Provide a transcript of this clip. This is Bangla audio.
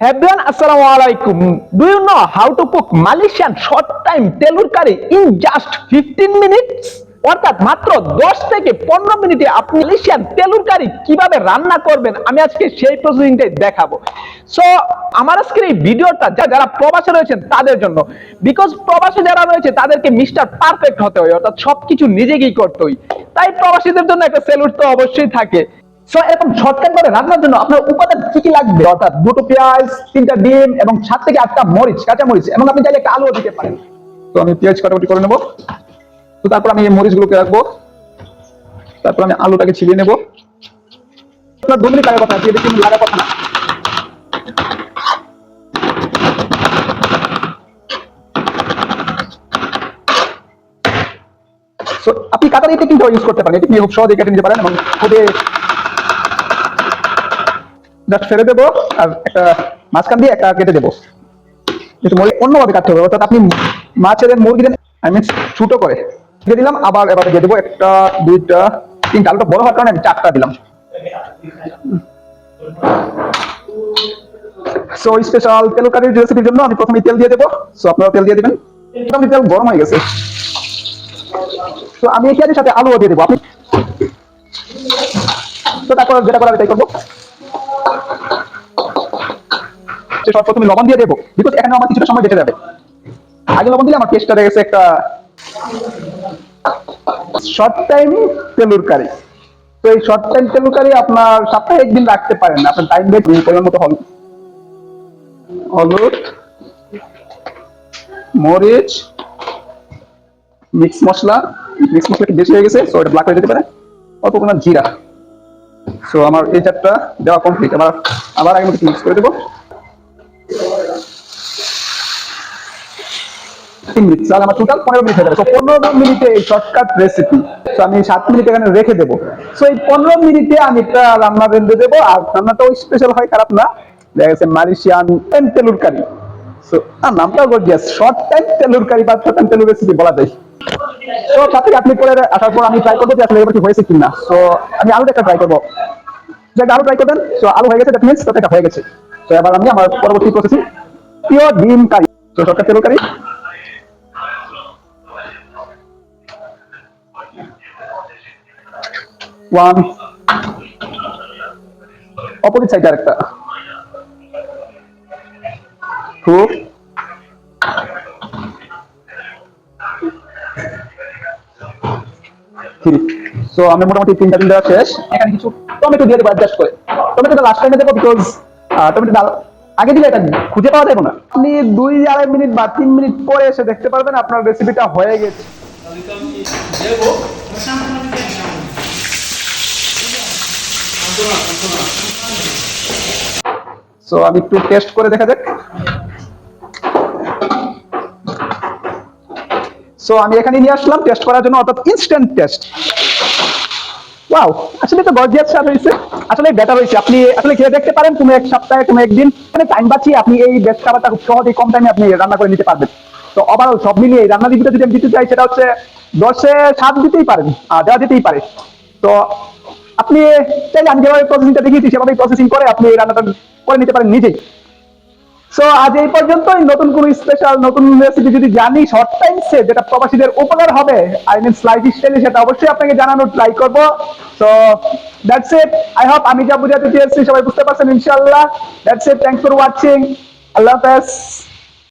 Everyone, assalamu alaikum. Do you know how to cook Malaysian short time telur curry in just 15 minutes? অর্থাৎ মাত্র 10 থেকে 15 মিনিটে আপনি মালয়েশিয়ান তেলুর কারি কীভাবে রান্না করবেন? আমি আজকে সেই প্রসেসিংটাই দেখাবো। সো আমার আজকের এই ভিডিওটা যারা প্রবাসে রয়েছেন তাদের জন্য। বিকজ প্রবাসে যারা রয়েছে তাদেরকে মিস্টার পারফেক্ট হতে হয়। অর্থাৎ সবকিছু নিজেকেই করতে হয়। তাই প্রবাসীদের জন্য একটা সেলুট তো অবশ্যই থাকে। সো এরকম করে রান্নার জন্য আপনার উপাদান কি কি লাগবে? অর্থাৎ দুটো পেঁয়াজ, তিনটা ডিম এবং সাত থেকে আটটা মরিচ, কাঁচা মরিচ এবং আপনি চাইলে একটা আলুও দিতে পারেন। তো আমি পেঁয়াজ কাটাকুটি করে নেব। তো তারপর আমি এই রাখব। তারপর আমি আলুটাকে ছিলিয়ে নেব। আপনার লাগার কথা না। আপনি টেকনিকটা ইউজ করতে পারেন। এটি খুব সহজে কেটে নিতে পারেন এবং খুবই জাস্ট ফেলে দেবো আর একটা মাঝখান দিয়ে একটা কেটে দেবো। একটু মরি অন্যভাবে কাটতে হবে, অর্থাৎ আপনি মাছ মাছের মুরগি দেন আই মিন ছোটো করে। দিয়ে দিলাম, আবার এবার দিয়ে দেবো একটা, দুইটা, তিনটা, আলুটা বড় হওয়ার কারণে আমি চারটা দিলাম। সো স্পেশাল তেল কারির রেসিপির জন্য আমি প্রথমে তেল দিয়ে দেবো। সো আপনারা তেল দিয়ে দিবেন। মোটামুটি তেল গরম হয়ে গেছে। তো আমি এই সাথে আলুও দিয়ে দেবো। আপনি তো তারপর যেটা করা তাই করব। সব প্রথমে লবণ দিয়ে দেবো বিকজ এখানে আমার কিছুটা সময় বেঁচে যাবে। আগে লবণ দিলে আমার টেস্টটা গেছে একটা শর্ট টাইম তেলুর কারি তো এই শর্ট টাইম তেলুর কারি আপনার সপ্তাহে একদিন রাখতে পারেন, আপনার টাইম বেট পরিমাণ মতো হল হলুদ, মরিচ মিক্স মশলা মিক্স মশলা একটু বেশি হয়ে গেছে সো এটা ব্ল্যাক হয়ে যেতে পারে অল্প জিরা। সো আমার এই চারটা দেওয়া কমপ্লিট আবার আবার আগে মতো মিক্স করে দেবো। মিনিট তাহলে আমার টোটাল পনেরো মিনিট হয়ে যাবে। তো পনেরো মিনিটে এই শর্টকাট রেসিপি তো আমি সাত মিনিট এখানে রেখে দেবো। সো এই পনেরো মিনিটে আমি একটা রান্না রেঁধে দেবো, আর রান্নাটাও স্পেশাল হয়, খারাপ না। দেখা গেছে মালয়েশিয়ান তেলুর কারি গর্জিয়াস শর্ট টাইম তেলুর কারি বা শর্ট টাইম তেলুর রেসিপি বলা যায়। তো আট পরে আসার পর আমি ট্রাই করব যে আসলে এবার কি হয়েছে কিনা। তো আমি একটা ট্রাই করব। আলু ট্রাই করবেন তো আলু হয়ে গেছে দ্যাট মিনস তো হয়ে গেছে। তো এবার আমি আমার পরবর্তী প্রসেসিং পিওর ডিম কারি তো তেলুর কারি ওয়ান অপোজিট সাইডে আরেকটা টু থ্রি সো আমি মোটামুটি তিনটা তিনটা শেষ। এখানে কিছু টমেটো দিয়ে দেবো অ্যাডজাস্ট করে। টমেটোটা লাস্ট টাইমে দেবো বিকজ টমেটো আগে দিলে এটা খুঁজে পাওয়া যাবে না। আপনি দুই আড়াই মিনিট বা তিন মিনিট পরে এসে দেখতে পারবেন আপনার রেসিপিটা হয়ে গেছে। সো আমি একটু টেস্ট করে দেখা যাক। সো আমি এখানে নিয়ে আসলাম টেস্ট করার জন্য, অর্থাৎ ইনস্ট্যান্ট টেস্ট ওয়াও আসলে তো গর্জিয়াস হয়েছে। আসলে বেটার হয়েছে। আপনি আসলে খেয়ে দেখতে পারেন তুমি এক সপ্তাহে তুমি একদিন। মানে টাইম বাঁচিয়ে আপনি এই বেস্ট খাবারটা খুব সহজেই কম টাইমে আপনি রান্না করে নিতে পারবেন। তো ওভারঅল সব মিলিয়ে এই রান্না দিবিটা যদি আমি দিতে চাই, সেটা হচ্ছে দশে সাত দিতেই পারেন। দেওয়া যেতেই পারে। তো আপনি চাইলে আমি যেভাবে প্রসেসিংটা দেখিয়েছি, সেভাবেই প্রসেসিং করে আপনি রান্নাটা করে নিতে পারেন নিজেই। সো আজ এই পর্যন্তই। নতুন কোন স্পেশাল নতুন রেসিপি যদি জানি শর্ট টাইমসে যেটা প্রবাসীদের উপকার হবে আই মিন স্লাইড স্টাইলে সেটা অবশ্যই আপনাকে জানানোর ট্রাই করব। So that's it I hope আমি যা বুঝাতে চেয়েছি, সবাই বুঝতে পারছেন, ইনশাআল্লাহ। That's it thanks for watching আল্লাহ হাফেজ।